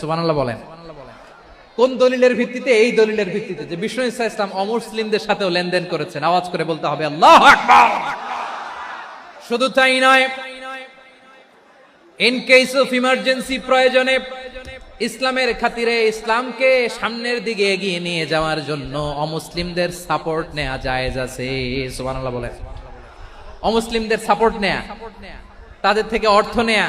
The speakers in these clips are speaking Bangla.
সুবহানাল্লাহ বলেন। কোন দলিলের ভিত্তিতে? এই দলিলের ভিত্তিতে যে বিষ্ণু ইসা ইসলাম অমুসলিমদের সাথেও লেনদেন করেছেন। আওয়াজ করে বলতে হবে, আল্লাহ শুধু তাই নয় ইন কেস অফ ইমার্জেন্সি প্রয়োজনে ইসলামের খাতিরে ইসলামকে সামনের দিকে এগিয়ে নিয়ে যাওয়ার জন্য অমুসলিমদের সাপোর্ট নেওয়া জায়েজ আছে। অমুসলিমদের সাপোর্ট নেয়া, তাদের থেকে অর্থ নেয়া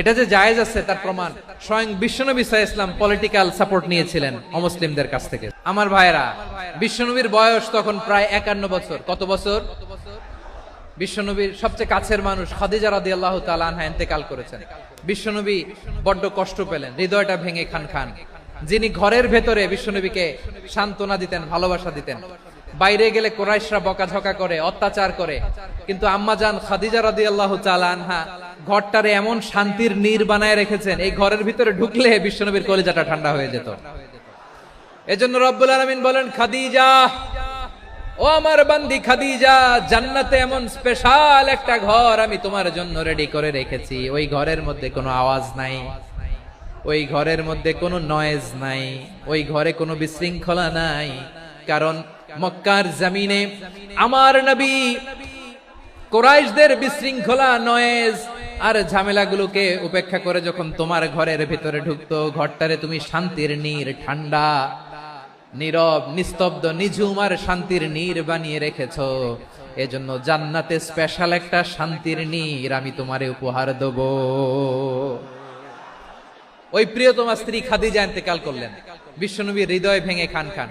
এটা যে জায়েজ আছে তার প্রমাণ। স্বয়ং বিশ্বনবী সাহ ইসলাম পলিটিক্যাল সাপোর্ট নিয়েছিলেন অমুসলিমদের কাছ থেকে। আমার ভাইরা বিশ্বনবীর বয়স তখন প্রায় একান্ন বছর। কত বছর? বিশ্বনবীর সবচেয়ে কাছের মানুষ খাদিজা রাদি আল্লাহ তালানহা ইন্তেকাল করেছেন। বিশ্বনবী বড্ড কষ্ট পেলেন, হৃদয়টা ভেঙে খান খান। যিনি ঘরের ভেতরে বিশ্বনবীকে সান্ত্বনা দিতেন, ভালোবাসা দিতেন বাইরে গেলে কোরাইশরা বকাঝকা করে, অত্যাচার করে। কিন্তু আম্মা আম্মাজান খাদিজা রাদি আল্লাহ আনহা ঘরটারে এমন শান্তির নীর বানায় রেখেছেন, এই ঘরের ভিতরে ঢুকলে বিশ্বনবীর কলিজাটা ঠান্ডা হয়ে যেত। এজন্য রব্বুল আলমিন বলেন, খাদিজা, ও আমার বান্দি খাদিজা, জান্নাতে এমন স্পেশাল একটা ঘর আমি তোমার জন্য রেডি করে রেখেছি। ওই ঘরের মধ্যে কোনো আওয়াজ নাই। ওই ঘরের মধ্যে কোনো নয়েজ নাই। ওই ঘরে কোনো বিশৃঙ্খলা নাই। কারণ মক্কার জমিনে। আমার নবী কোরাইশদের বিশৃঙ্খলা, নয়েজ আর ঝামেলাগুলোকে উপেক্ষা করে যখন তোমার ঘরের ভিতরে ঢুকতো, ঘরটারে তুমি শান্তির নীর, ঠান্ডা, নীরব, নিস্তব্ধ, নিঝুম আর শান্তির নীর বানিয়ে রেখেছ। এজন্য জান্নাতে স্পেশাল একটা শান্তির নীর আমি তোমারে উপহার দেব। ওই প্রিয়তমা স্ত্রী খাদিজা ইন্তেকাল করলেন। বিশ্বনবী হৃদয় ভেঙে খান খান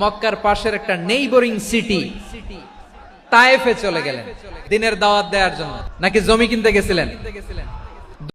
মক্কার পাশের একটা নেইবরিং সিটি তায়েফে চলে গেলেন। দিনের দাওয়াত দেওয়ার জন্য। নাকি জমি কিনতে গেছিলেন?